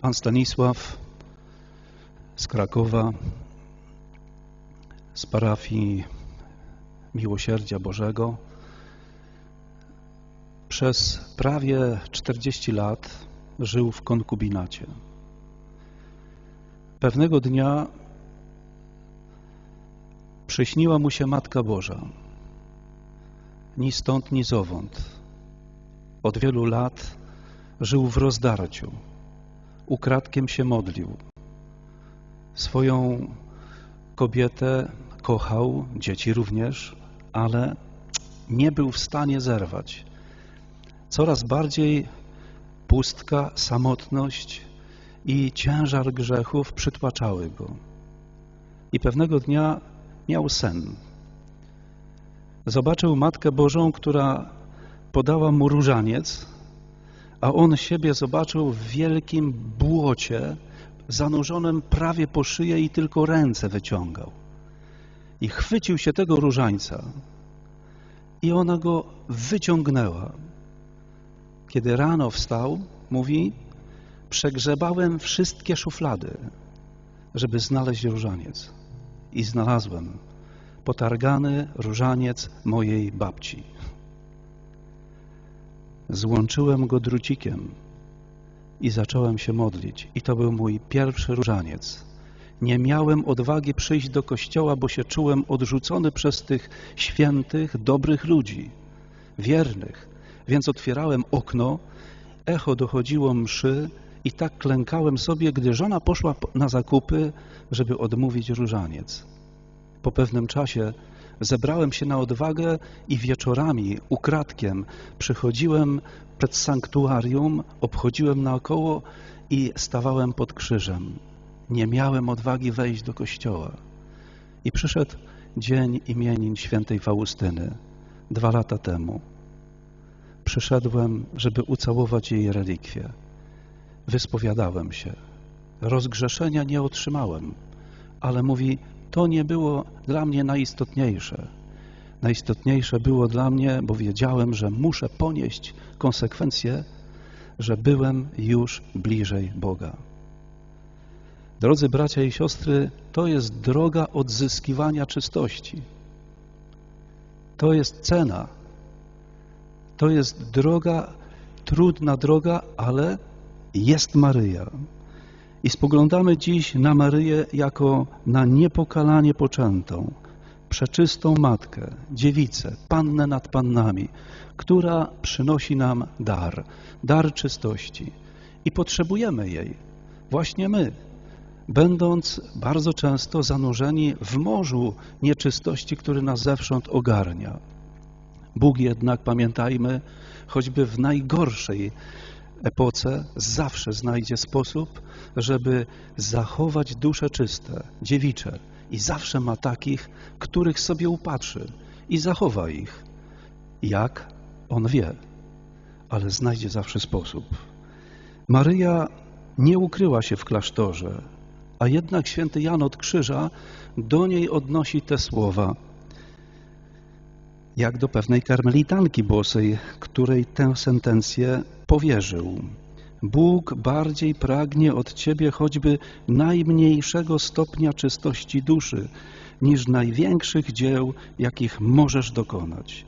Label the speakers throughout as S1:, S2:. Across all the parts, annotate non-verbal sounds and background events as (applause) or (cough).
S1: Pan Stanisław z Krakowa, z parafii Miłosierdzia Bożego, przez prawie 40 lat żył w konkubinacie. Pewnego dnia przyśniła mu się Matka Boża, ni stąd, ni zowąd. Od wielu lat żył w rozdarciu, ukradkiem się modlił. Swoją kobietę kochał, dzieci również, ale nie był w stanie zerwać. Coraz bardziej pustka, samotność i ciężar grzechów przytłaczały go. I pewnego dnia miał sen. Zobaczył Matkę Bożą, która podała mu różaniec, a on siebie zobaczył w wielkim błocie, zanurzonym prawie po szyję i tylko ręce wyciągał. I chwycił się tego różańca i ona go wyciągnęła. Kiedy rano wstał, mówi, przegrzebałem wszystkie szuflady, żeby znaleźć różaniec. I znalazłem potargany różaniec mojej babci. Złączyłem go drucikiem i zacząłem się modlić. I to był mój pierwszy różaniec. Nie miałem odwagi przyjść do kościoła, bo się czułem odrzucony przez tych świętych, dobrych ludzi, wiernych. Więc otwierałem okno, echo dochodziło mszy i tak klękałem sobie, gdy żona poszła na zakupy, żeby odmówić różaniec. Po pewnym czasie zebrałem się na odwagę i wieczorami ukradkiem przychodziłem przed sanktuarium, obchodziłem naokoło i stawałem pod krzyżem. Nie miałem odwagi wejść do kościoła. I przyszedł dzień imienin świętej Faustyny, dwa lata temu. Przyszedłem, żeby ucałować jej relikwie. Wyspowiadałem się. Rozgrzeszenia nie otrzymałem, ale mówi, to nie było dla mnie najistotniejsze. Najistotniejsze było dla mnie, bo wiedziałem, że muszę ponieść konsekwencje, że byłem już bliżej Boga. Drodzy bracia i siostry, to jest droga odzyskiwania czystości. To jest cena. To jest droga, trudna droga, ale jest Maryja. I spoglądamy dziś na Maryję jako na niepokalanie poczętą, przeczystą Matkę, dziewicę, pannę nad pannami, która przynosi nam dar, dar czystości. I potrzebujemy jej, właśnie my, będąc bardzo często zanurzeni w morzu nieczystości, który nas zewsząd ogarnia. Bóg jednak, pamiętajmy, choćby w najgorszej epoce zawsze znajdzie sposób, żeby zachować dusze czyste, dziewicze i zawsze ma takich, których sobie upatrzy i zachowa ich. Jak? On wie, ale znajdzie zawsze sposób. Maryja nie ukryła się w klasztorze, a jednak święty Jan od Krzyża do niej odnosi te słowa, jak do pewnej karmelitanki bosej, której tę sentencję powierzył. Bóg bardziej pragnie od Ciebie choćby najmniejszego stopnia czystości duszy, niż największych dzieł, jakich możesz dokonać.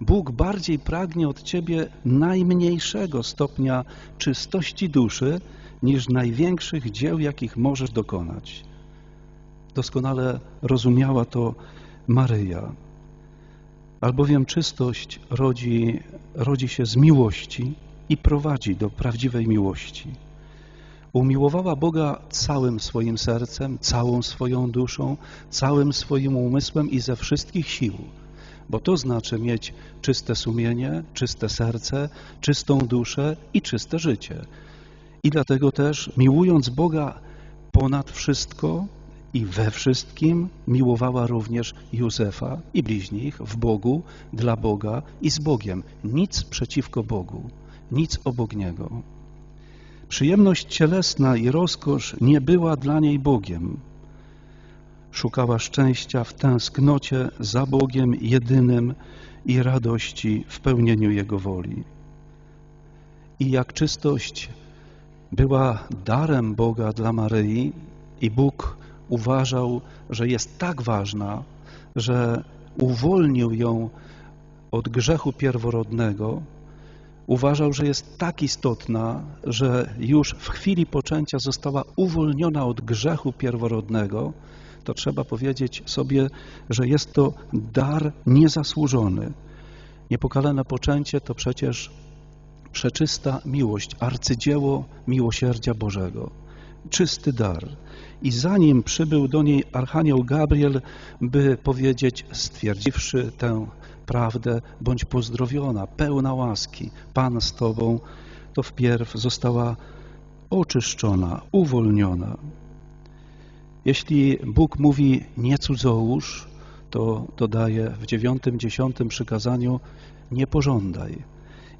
S1: Bóg bardziej pragnie od Ciebie najmniejszego stopnia czystości duszy, niż największych dzieł, jakich możesz dokonać. Doskonale rozumiała to Maryja. Albowiem czystość rodzi, rodzi się z miłości i prowadzi do prawdziwej miłości. Umiłowała Boga całym swoim sercem, całą swoją duszą, całym swoim umysłem i ze wszystkich sił, bo to znaczy mieć czyste sumienie, czyste serce, czystą duszę i czyste życie. I dlatego też, miłując Boga ponad wszystko i we wszystkim, miłowała również Józefa i bliźnich w Bogu, dla Boga i z Bogiem. Nic przeciwko Bogu, nic obok Niego. Przyjemność cielesna i rozkosz nie była dla niej Bogiem. Szukała szczęścia w tęsknocie za Bogiem jedynym i radości w pełnieniu Jego woli. I jak czystość była darem Boga dla Maryi i Bóg uważał, że jest tak ważna, że uwolnił ją od grzechu pierworodnego, uważał, że jest tak istotna, że już w chwili poczęcia została uwolniona od grzechu pierworodnego, to trzeba powiedzieć sobie, że jest to dar niezasłużony. Niepokalane poczęcie to przecież przeczysta miłość, arcydzieło miłosierdzia Bożego, czysty dar. I zanim przybył do niej Archanioł Gabriel, by powiedzieć, stwierdziwszy tę prawdę, bądź pozdrowiona, pełna łaski, Pan z Tobą, to wpierw została oczyszczona, uwolniona. Jeśli Bóg mówi nie cudzołóż, to dodaje w dziewiątym, dziesiątym przykazaniu nie pożądaj.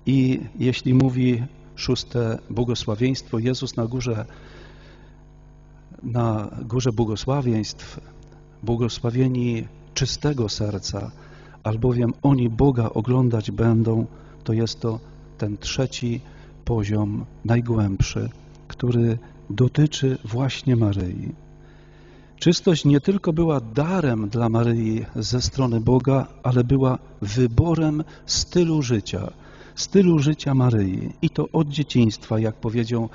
S1: I jeśli mówi szóste błogosławieństwo, Jezus na górze, na górze błogosławieństw, błogosławieni czystego serca, albowiem oni Boga oglądać będą, to jest to ten trzeci poziom, najgłębszy, który dotyczy właśnie Maryi. Czystość nie tylko była darem dla Maryi ze strony Boga, ale była wyborem stylu życia, stylu życia Maryi i to od dzieciństwa, jak powiedzą,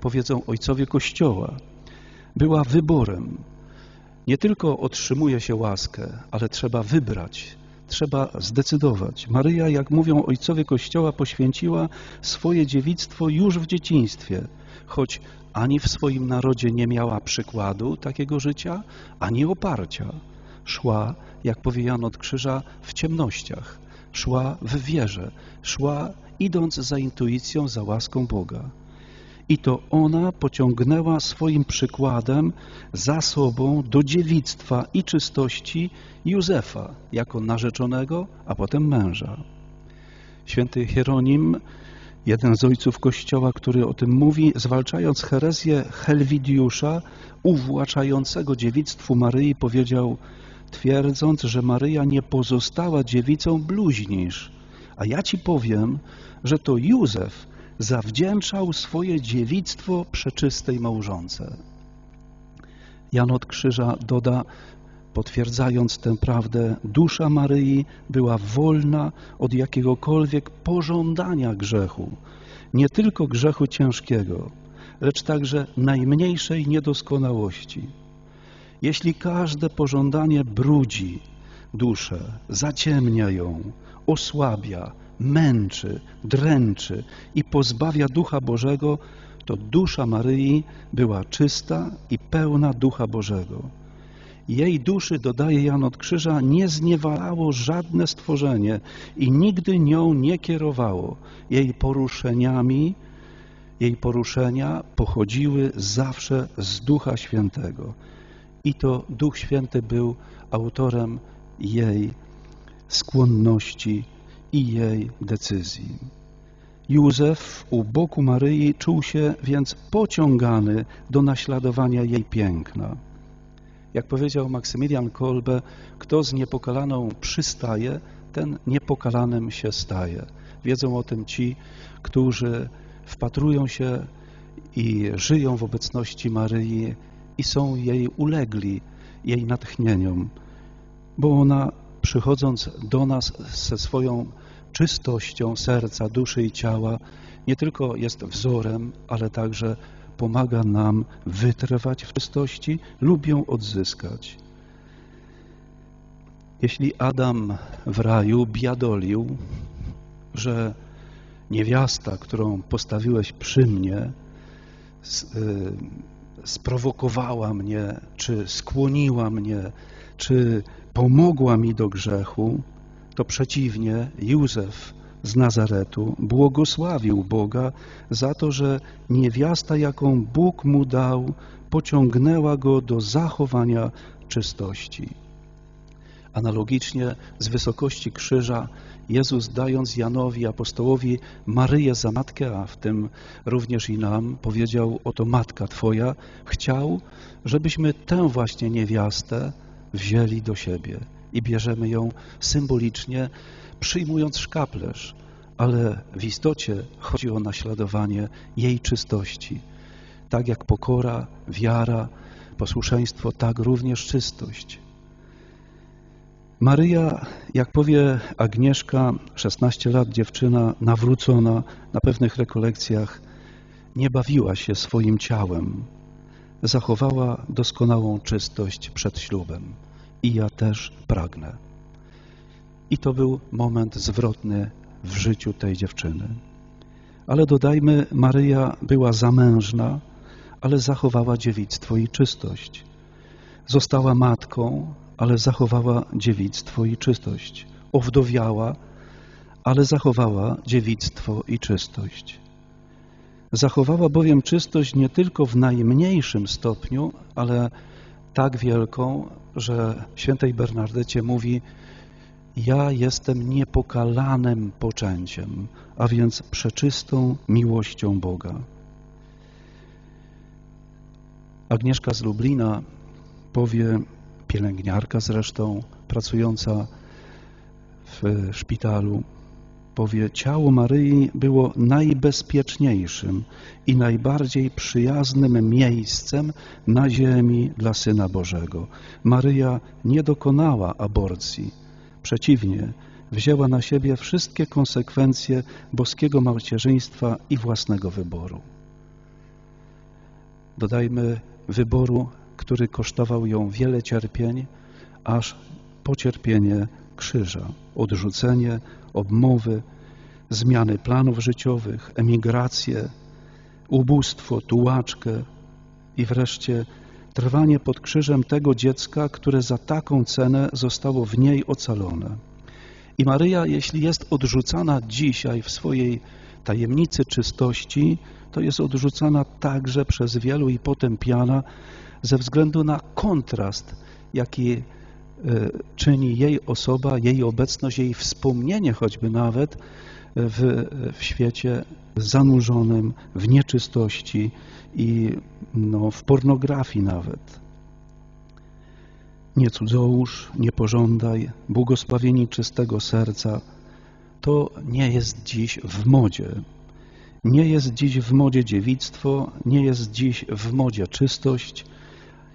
S1: powiedzą ojcowie Kościoła. Była wyborem. Nie tylko otrzymuje się łaskę, ale trzeba wybrać, trzeba zdecydować. Maryja, jak mówią ojcowie Kościoła, poświęciła swoje dziewictwo już w dzieciństwie, choć ani w swoim narodzie nie miała przykładu takiego życia, ani oparcia. Szła, jak powie Jan od Krzyża, w ciemnościach, szła w wierze, szła idąc za intuicją, za łaską Boga. I to ona pociągnęła swoim przykładem za sobą do dziewictwa i czystości Józefa jako narzeczonego, a potem męża. Święty Hieronim Jeden z ojców Kościoła, który o tym mówi, zwalczając herezję Helwidiusza, uwłaczającego dziewictwu Maryi, powiedział, twierdząc, że Maryja nie pozostała dziewicą bluźnisz. A ja ci powiem, że to Józef zawdzięczał swoje dziewictwo przeczystej małżonce. Jan od Krzyża doda, Potwierdzając tę prawdę, dusza Maryi była wolna od jakiegokolwiek pożądania grzechu, nie tylko grzechu ciężkiego, lecz także najmniejszej niedoskonałości. Jeśli każde pożądanie brudzi duszę, zaciemnia ją, osłabia, męczy, dręczy i pozbawia Ducha Bożego, to dusza Maryi była czysta i pełna Ducha Bożego. Jej duszy, dodaje Jan od Krzyża, nie zniewalało żadne stworzenie i nigdy nią nie kierowało. Jej poruszeniami, jej poruszenia pochodziły zawsze z Ducha Świętego. I to Duch Święty był autorem jej skłonności i jej decyzji. Józef u boku Maryi czuł się więc pociągany do naśladowania jej piękna. Jak powiedział Maksymilian Kolbe, kto z niepokalaną przystaje, ten niepokalanym się staje. Wiedzą o tym ci, którzy wpatrują się i żyją w obecności Maryi i są jej ulegli, jej natchnieniom, bo ona przychodząc do nas ze swoją czystością serca, duszy i ciała, nie tylko jest wzorem, ale także pomaga nam wytrwać w czystości lub ją odzyskać. Jeśli Adam w raju biadolił, że niewiasta, którą postawiłeś przy mnie, y, sprowokowała mnie, czy skłoniła mnie, czy pomogła mi do grzechu, to przeciwnie, Józef z Nazaretu błogosławił Boga za to, że niewiasta, jaką Bóg mu dał, pociągnęła go do zachowania czystości. Analogicznie z wysokości krzyża Jezus dając Janowi, apostołowi Maryję za matkę, a w tym również i nam, powiedział, oto matka Twoja, chciał, żebyśmy tę właśnie niewiastę wzięli do siebie i bierzemy ją symbolicznie przyjmując szkaplerz, ale w istocie chodzi o naśladowanie jej czystości. Tak jak pokora, wiara, posłuszeństwo, tak również czystość. Maryja, jak powie Agnieszka, 16 lat dziewczyna, nawrócona na pewnych rekolekcjach, nie bawiła się swoim ciałem, zachowała doskonałą czystość przed ślubem. I ja też pragnę. I to był moment zwrotny w życiu tej dziewczyny. Ale dodajmy, Maryja była zamężna, ale zachowała dziewictwo i czystość. Została matką, ale zachowała dziewictwo i czystość. Owdowiała, ale zachowała dziewictwo i czystość. Zachowała bowiem czystość nie tylko w najmniejszym stopniu, ale tak wielką, że świętej Bernardecie mówi ja jestem niepokalanym poczęciem, a więc przeczystą miłością Boga. Agnieszka z Lublina powie, pielęgniarka zresztą, pracująca w szpitalu, powie, ciało Maryi było najbezpieczniejszym i najbardziej przyjaznym miejscem na ziemi dla Syna Bożego. Maryja nie dokonała aborcji, przeciwnie, wzięła na siebie wszystkie konsekwencje boskiego macierzyństwa i własnego wyboru. Dodajmy wyboru, który kosztował ją wiele cierpień, aż pocierpienie krzyża, odrzucenie, obmowy, zmiany planów życiowych, emigrację, ubóstwo, tułaczkę i wreszcie trwanie pod krzyżem tego dziecka, które za taką cenę zostało w niej ocalone. I Maryja, jeśli jest odrzucana dzisiaj w swojej tajemnicy czystości, to jest odrzucana także przez wielu i potępiana ze względu na kontrast, jaki czyni jej osoba, jej obecność, jej wspomnienie choćby nawet w, w świecie zanurzonym w nieczystości i no, w pornografii nawet. Nie cudzołóż, nie pożądaj, błogosławieni czystego serca, to nie jest dziś w modzie. Nie jest dziś w modzie dziewictwo, nie jest dziś w modzie czystość,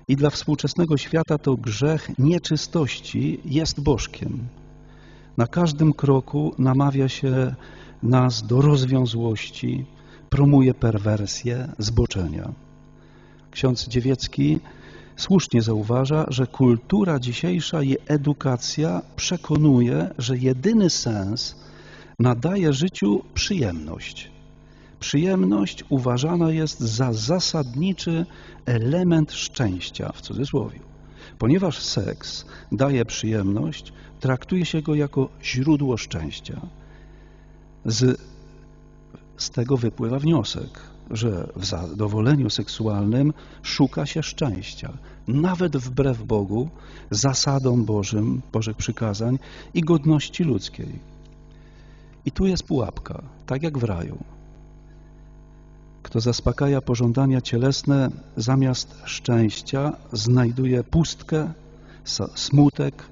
S1: i dla współczesnego świata to grzech nieczystości jest bożkiem. Na każdym kroku namawia się nas do rozwiązłości, promuje perwersję, zboczenia. Ksiądz Dziewiecki słusznie zauważa, że kultura dzisiejsza i edukacja przekonuje, że jedyny sens nadaje życiu przyjemność. Przyjemność uważana jest za zasadniczy element szczęścia, w cudzysłowie. Ponieważ seks daje przyjemność, traktuje się go jako źródło szczęścia. Z, z tego wypływa wniosek, że w zadowoleniu seksualnym szuka się szczęścia, nawet wbrew Bogu, zasadom Bożym, Bożych przykazań i godności ludzkiej. I tu jest pułapka, tak jak w raju. Kto zaspokaja pożądania cielesne, zamiast szczęścia znajduje pustkę, smutek,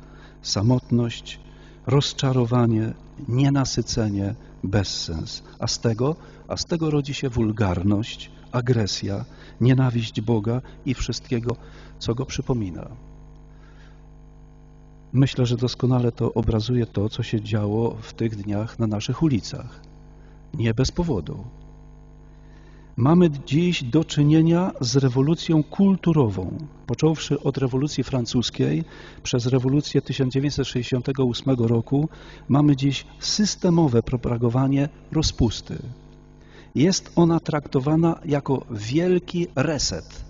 S1: samotność, rozczarowanie, nienasycenie, bezsens. A z tego, a z tego rodzi się wulgarność, agresja, nienawiść Boga i wszystkiego, co Go przypomina. Myślę, że doskonale to obrazuje to, co się działo w tych dniach na naszych ulicach. Nie bez powodu. Mamy dziś do czynienia z rewolucją kulturową, począwszy od rewolucji francuskiej, przez rewolucję 1968 roku, mamy dziś systemowe propagowanie rozpusty. Jest ona traktowana jako wielki reset,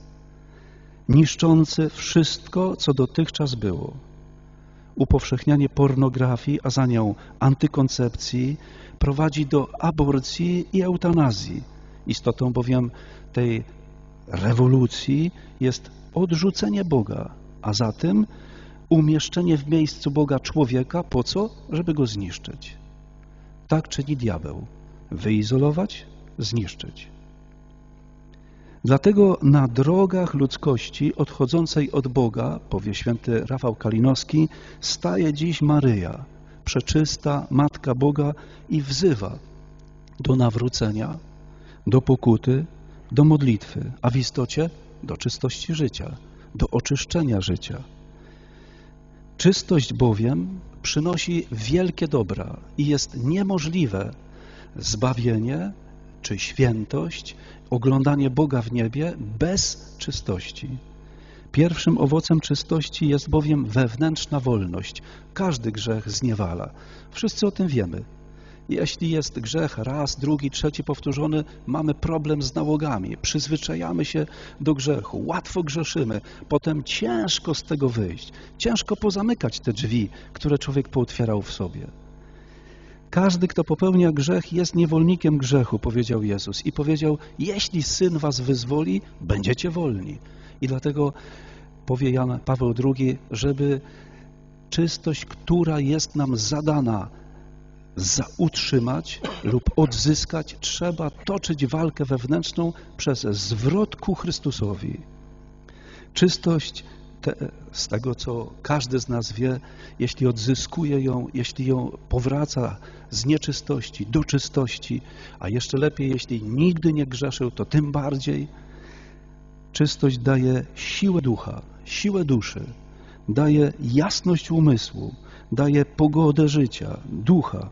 S1: niszczący wszystko, co dotychczas było. Upowszechnianie pornografii, a za nią antykoncepcji prowadzi do aborcji i eutanazji Istotą bowiem tej rewolucji jest odrzucenie Boga, a zatem umieszczenie w miejscu Boga człowieka po co? Żeby go zniszczyć. Tak czyni diabeł. Wyizolować, zniszczyć. Dlatego na drogach ludzkości odchodzącej od Boga, powie święty Rafał Kalinowski, staje dziś Maryja, przeczysta Matka Boga i wzywa do nawrócenia, do pokuty, do modlitwy, a w istocie do czystości życia, do oczyszczenia życia. Czystość bowiem przynosi wielkie dobra i jest niemożliwe zbawienie czy świętość, oglądanie Boga w niebie bez czystości. Pierwszym owocem czystości jest bowiem wewnętrzna wolność. Każdy grzech zniewala. Wszyscy o tym wiemy. Jeśli jest grzech raz, drugi, trzeci powtórzony, mamy problem z nałogami. Przyzwyczajamy się do grzechu, łatwo grzeszymy. Potem ciężko z tego wyjść. Ciężko pozamykać te drzwi, które człowiek pootwierał w sobie. Każdy, kto popełnia grzech, jest niewolnikiem grzechu, powiedział Jezus. I powiedział, jeśli Syn was wyzwoli, będziecie wolni. I dlatego powie Jan Paweł II, żeby czystość, która jest nam zadana, utrzymać lub odzyskać, trzeba toczyć walkę wewnętrzną przez zwrot ku Chrystusowi. Czystość te, z tego, co każdy z nas wie, jeśli odzyskuje ją, jeśli ją powraca z nieczystości do czystości, a jeszcze lepiej, jeśli nigdy nie grzeszył, to tym bardziej czystość daje siłę ducha, siłę duszy, daje jasność umysłu, daje pogodę życia, ducha,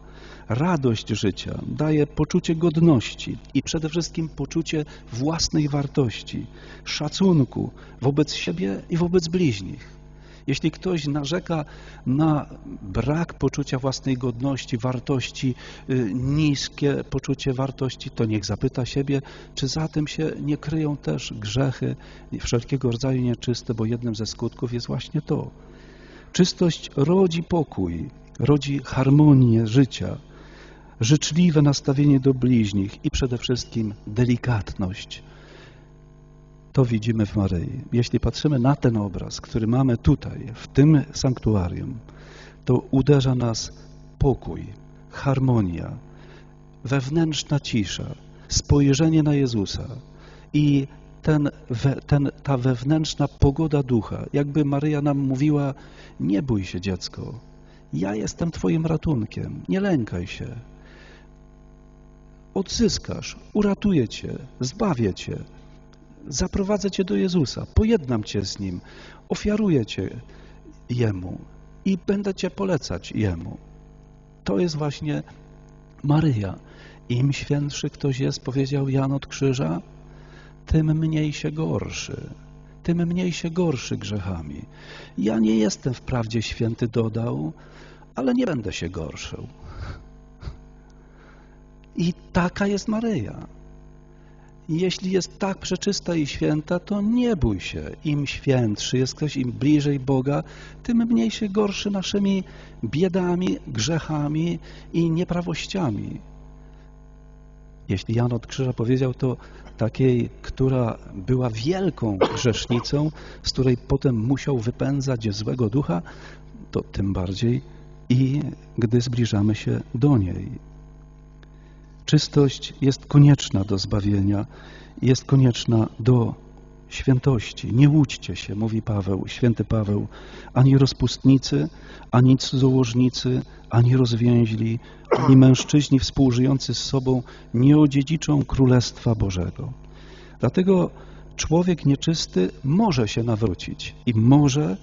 S1: radość życia, daje poczucie godności i przede wszystkim poczucie własnej wartości, szacunku wobec siebie i wobec bliźnich. Jeśli ktoś narzeka na brak poczucia własnej godności, wartości, y, niskie poczucie wartości, to niech zapyta siebie, czy za tym się nie kryją też grzechy wszelkiego rodzaju nieczyste, bo jednym ze skutków jest właśnie to. Czystość rodzi pokój, rodzi harmonię życia, życzliwe nastawienie do bliźnich i przede wszystkim delikatność. To widzimy w Maryi. Jeśli patrzymy na ten obraz, który mamy tutaj, w tym sanktuarium, to uderza nas pokój, harmonia, wewnętrzna cisza, spojrzenie na Jezusa i ten, ten, ta wewnętrzna pogoda ducha. Jakby Maryja nam mówiła, nie bój się dziecko, ja jestem Twoim ratunkiem, nie lękaj się, odzyskasz, uratuję Cię, zbawię Cię, zaprowadzę Cię do Jezusa, pojednam Cię z Nim, ofiaruję Cię Jemu i będę Cię polecać Jemu. To jest właśnie Maryja. Im świętszy ktoś jest, powiedział Jan od Krzyża, tym mniej się gorszy, tym mniej się gorszy grzechami. Ja nie jestem wprawdzie święty, dodał, ale nie będę się gorszył. I taka jest Maryja. Jeśli jest tak przeczysta i święta, to nie bój się. Im świętszy jest ktoś, im bliżej Boga, tym mniej się gorszy naszymi biedami, grzechami i nieprawościami. Jeśli Jan od Krzyża powiedział to takiej, która była wielką grzesznicą, z której potem musiał wypędzać złego ducha, to tym bardziej i gdy zbliżamy się do niej. Czystość jest konieczna do zbawienia, jest konieczna do świętości. Nie łudźcie się, mówi Paweł, święty Paweł, ani rozpustnicy, ani cudzołożnicy, ani rozwięźli, ani mężczyźni współżyjący z sobą nie odziedziczą Królestwa Bożego. Dlatego człowiek nieczysty może się nawrócić i może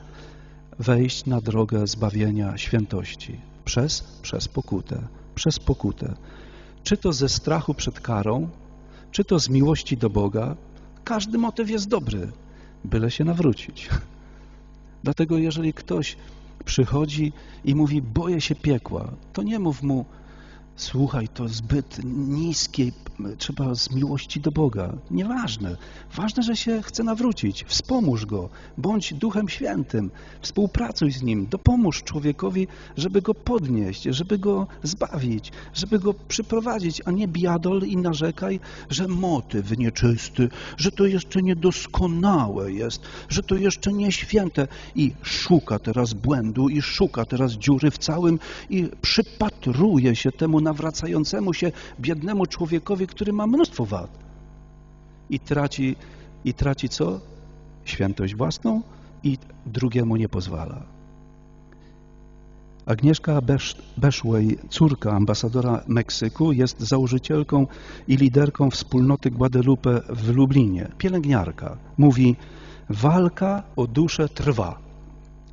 S1: wejść na drogę zbawienia świętości przez, przez pokutę, przez pokutę czy to ze strachu przed karą, czy to z miłości do Boga, każdy motyw jest dobry, byle się nawrócić. (laughs) Dlatego jeżeli ktoś przychodzi i mówi, boję się piekła, to nie mów mu, słuchaj, to zbyt niskie, trzeba z miłości do Boga. Nieważne. Ważne, że się chce nawrócić. Wspomóż go, bądź Duchem Świętym, współpracuj z nim, dopomóż człowiekowi, żeby go podnieść, żeby go zbawić, żeby go przyprowadzić, a nie biadol i narzekaj, że motyw nieczysty, że to jeszcze niedoskonałe jest, że to jeszcze nie święte i szuka teraz błędu i szuka teraz dziury w całym i przypatruje się temu nawracającemu się biednemu człowiekowi, który ma mnóstwo wad i traci, i traci co? Świętość własną i drugiemu nie pozwala. Agnieszka Besz Beszłej, córka ambasadora Meksyku, jest założycielką i liderką wspólnoty Guadalupe w Lublinie. Pielęgniarka. Mówi, walka o duszę trwa.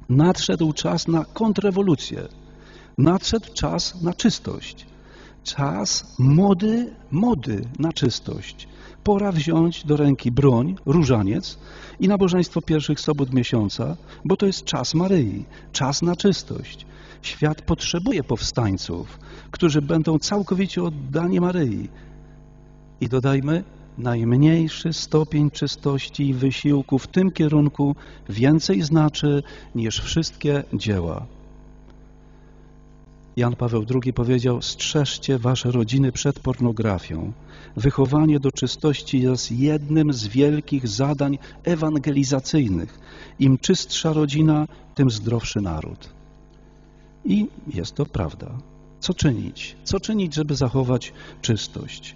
S1: Nadszedł czas na kontrrewolucję. Nadszedł czas na czystość. Czas mody, mody na czystość. Pora wziąć do ręki broń, różaniec i nabożeństwo pierwszych sobot miesiąca, bo to jest czas Maryi, czas na czystość. Świat potrzebuje powstańców, którzy będą całkowicie oddani Maryi. I dodajmy, najmniejszy stopień czystości i wysiłku w tym kierunku więcej znaczy niż wszystkie dzieła. Jan Paweł II powiedział, strzeżcie wasze rodziny przed pornografią. Wychowanie do czystości jest jednym z wielkich zadań ewangelizacyjnych. Im czystsza rodzina, tym zdrowszy naród. I jest to prawda. Co czynić? Co czynić, żeby zachować czystość?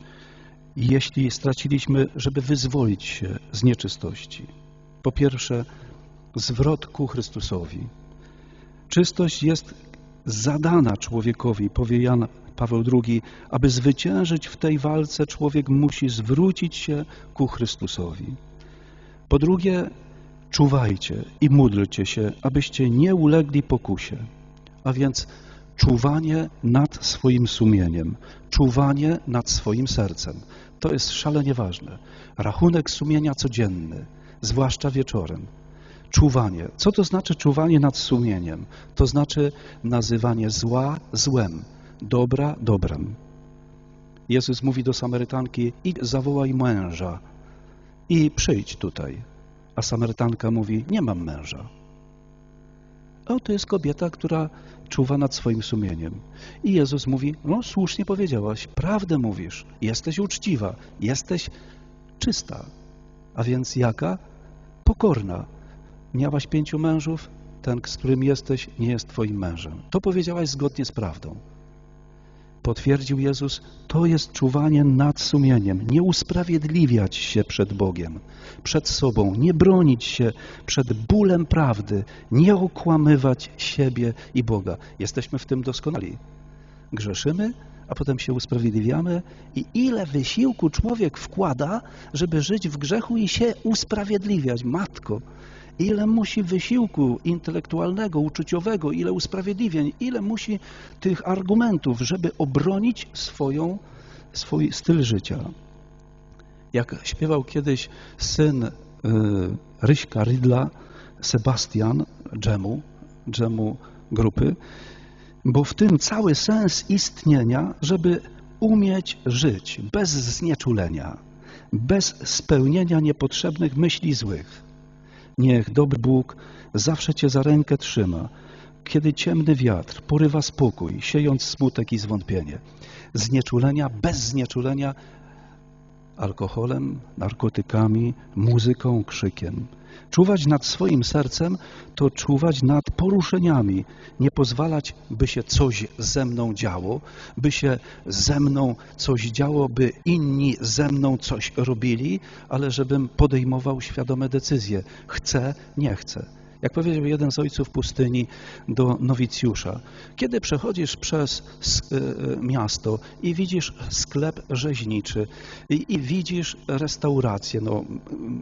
S1: Jeśli straciliśmy, żeby wyzwolić się z nieczystości. Po pierwsze, zwrot ku Chrystusowi. Czystość jest zadana człowiekowi, powie Jan Paweł II, aby zwyciężyć w tej walce, człowiek musi zwrócić się ku Chrystusowi. Po drugie, czuwajcie i módlcie się, abyście nie ulegli pokusie. A więc czuwanie nad swoim sumieniem, czuwanie nad swoim sercem. To jest szalenie ważne. Rachunek sumienia codzienny, zwłaszcza wieczorem. Czuwanie. Co to znaczy czuwanie nad sumieniem? To znaczy nazywanie zła złem, dobra dobrem. Jezus mówi do Samarytanki, i zawołaj męża i przyjdź tutaj. A Samarytanka mówi, nie mam męża. O, to jest kobieta, która czuwa nad swoim sumieniem. I Jezus mówi, no słusznie powiedziałaś, prawdę mówisz, jesteś uczciwa, jesteś czysta. A więc jaka? Pokorna. Miałaś pięciu mężów, ten, z którym jesteś, nie jest twoim mężem. To powiedziałaś zgodnie z prawdą. Potwierdził Jezus, to jest czuwanie nad sumieniem, nie usprawiedliwiać się przed Bogiem, przed sobą, nie bronić się przed bólem prawdy, nie okłamywać siebie i Boga. Jesteśmy w tym doskonali. Grzeszymy, a potem się usprawiedliwiamy i ile wysiłku człowiek wkłada, żeby żyć w grzechu i się usprawiedliwiać. Matko, ile musi wysiłku intelektualnego, uczuciowego, ile usprawiedliwień, ile musi tych argumentów, żeby obronić swoją, swój styl życia. Jak śpiewał kiedyś syn y, Ryśka Rydla, Sebastian Dżemu, Dżemu grupy, bo w tym cały sens istnienia, żeby umieć żyć bez znieczulenia, bez spełnienia niepotrzebnych myśli złych. Niech dobry Bóg zawsze Cię za rękę trzyma, kiedy ciemny wiatr porywa spokój, siejąc smutek i zwątpienie. Znieczulenia, bez znieczulenia alkoholem, narkotykami, muzyką, krzykiem. Czuwać nad swoim sercem to czuwać nad poruszeniami, nie pozwalać, by się coś ze mną działo, by się ze mną coś działo, by inni ze mną coś robili, ale żebym podejmował świadome decyzje. Chcę, nie chcę. Jak powiedział jeden z ojców pustyni do nowicjusza, kiedy przechodzisz przez e, miasto i widzisz sklep rzeźniczy i, i widzisz restaurację, no,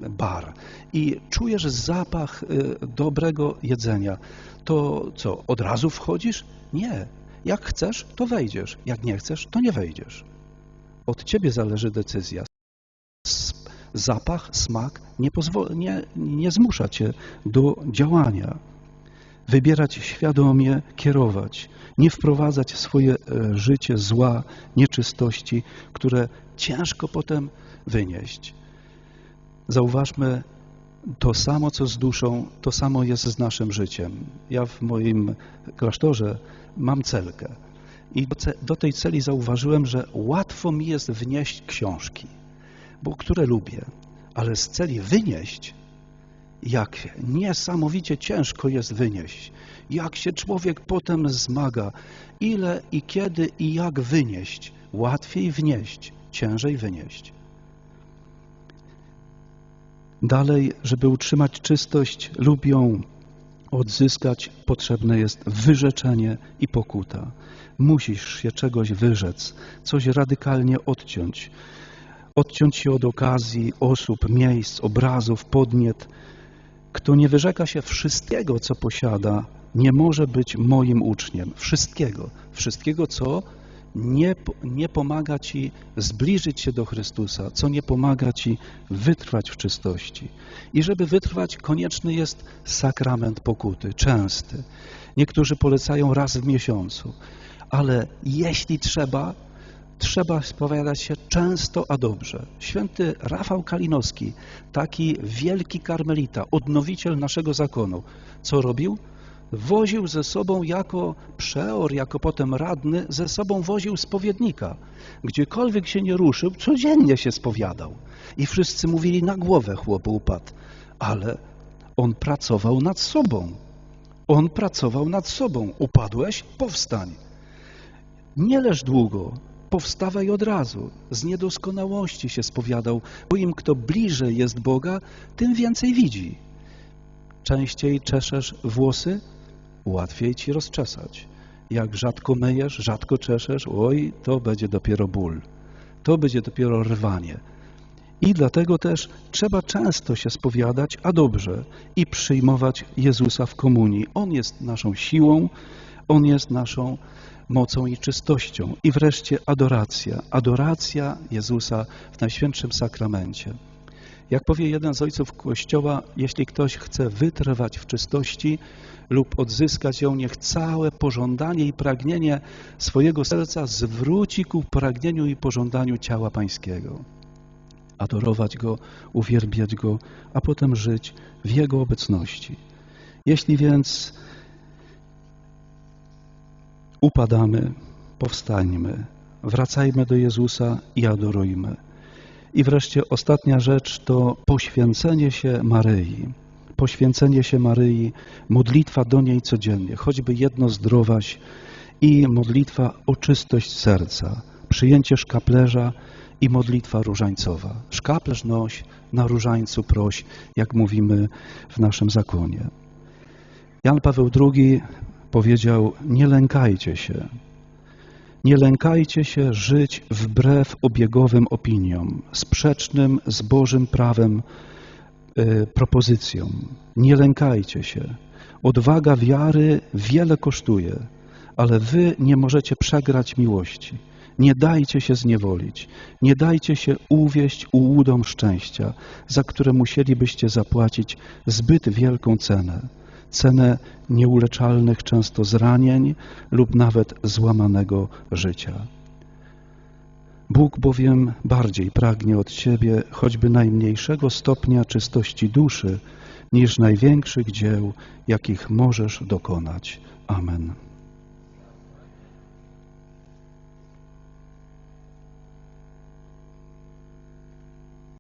S1: bar i czujesz zapach e, dobrego jedzenia, to co, od razu wchodzisz? Nie. Jak chcesz, to wejdziesz. Jak nie chcesz, to nie wejdziesz. Od ciebie zależy decyzja zapach, smak nie, nie, nie zmusza cię do działania. Wybierać świadomie, kierować, nie wprowadzać w swoje e, życie zła, nieczystości, które ciężko potem wynieść. Zauważmy, to samo, co z duszą, to samo jest z naszym życiem. Ja w moim klasztorze mam celkę i do tej celi zauważyłem, że łatwo mi jest wnieść książki bo które lubię, ale z celi wynieść, jak niesamowicie ciężko jest wynieść, jak się człowiek potem zmaga, ile i kiedy i jak wynieść, łatwiej wnieść, ciężej wynieść. Dalej, żeby utrzymać czystość, lubią odzyskać, potrzebne jest wyrzeczenie i pokuta. Musisz się czegoś wyrzec, coś radykalnie odciąć. Odciąć się od okazji, osób, miejsc, obrazów, podniet. Kto nie wyrzeka się wszystkiego, co posiada, nie może być moim uczniem. Wszystkiego. Wszystkiego, co nie, nie pomaga Ci zbliżyć się do Chrystusa, co nie pomaga Ci wytrwać w czystości. I żeby wytrwać, konieczny jest sakrament pokuty, częsty. Niektórzy polecają raz w miesiącu, ale jeśli trzeba, trzeba spowiadać się często, a dobrze. Święty Rafał Kalinowski, taki wielki karmelita, odnowiciel naszego zakonu, co robił? woził ze sobą jako przeor, jako potem radny, ze sobą woził spowiednika. Gdziekolwiek się nie ruszył, codziennie się spowiadał. I wszyscy mówili, na głowę chłop upadł. Ale on pracował nad sobą. On pracował nad sobą. Upadłeś? Powstań. Nie leż długo, powstawaj od razu. Z niedoskonałości się spowiadał, bo im kto bliżej jest Boga, tym więcej widzi. Częściej czeszesz włosy? łatwiej ci rozczesać. Jak rzadko myjesz, rzadko czeszesz, oj, to będzie dopiero ból. To będzie dopiero rwanie. I dlatego też trzeba często się spowiadać, a dobrze, i przyjmować Jezusa w komunii. On jest naszą siłą, On jest naszą mocą i czystością. I wreszcie adoracja. Adoracja Jezusa w Najświętszym Sakramencie. Jak powie jeden z ojców Kościoła, jeśli ktoś chce wytrwać w czystości lub odzyskać ją, niech całe pożądanie i pragnienie swojego serca zwróci ku pragnieniu i pożądaniu ciała Pańskiego. Adorować Go, uwielbiać Go, a potem żyć w Jego obecności. Jeśli więc upadamy, powstańmy, wracajmy do Jezusa i adorujmy. I wreszcie ostatnia rzecz to poświęcenie się Maryi. Poświęcenie się Maryi, modlitwa do niej codziennie, choćby jedno zdrowaś i modlitwa o czystość serca, przyjęcie szkaplerza i modlitwa różańcowa. Szkaplerz noś, na różańcu proś, jak mówimy w naszym zakonie. Jan Paweł II powiedział, nie lękajcie się, nie lękajcie się żyć wbrew obiegowym opiniom, sprzecznym z Bożym prawem y, propozycjom. Nie lękajcie się. Odwaga wiary wiele kosztuje, ale wy nie możecie przegrać miłości. Nie dajcie się zniewolić, nie dajcie się uwieść ułudom szczęścia, za które musielibyście zapłacić zbyt wielką cenę cenę nieuleczalnych często zranień lub nawet złamanego życia. Bóg bowiem bardziej pragnie od Ciebie choćby najmniejszego stopnia czystości duszy, niż największych dzieł, jakich możesz dokonać. Amen.